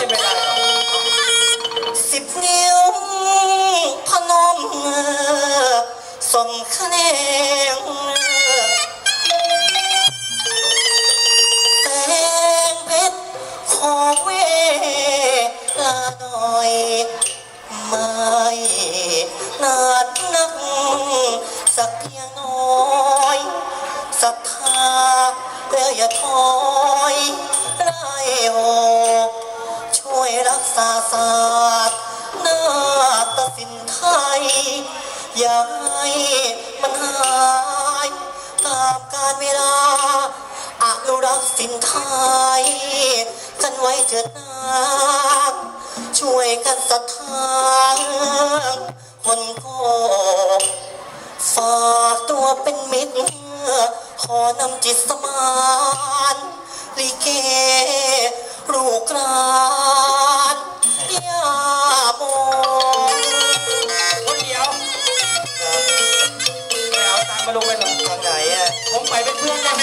สิบวินิ้วพนมส่งคะแนนแสงเพชรขอเวลาหน่อย ไม่นานนัก สักเพียงน้อยศรัทธาแล้วอย่าถอย กษาศาสตร์นาฏศิลป์ไทย อย่าให้มันหายตามกาลเวลาอนุรักษ์สินไทย กันไว้เถิดนาช่วยกันศรัทธาคนโกฝากตัวเป็นมิตรขอนำจิตสมานลิเก มาลงไปหน่อยทางไหนอะผมไปเป็นเพื่อนได้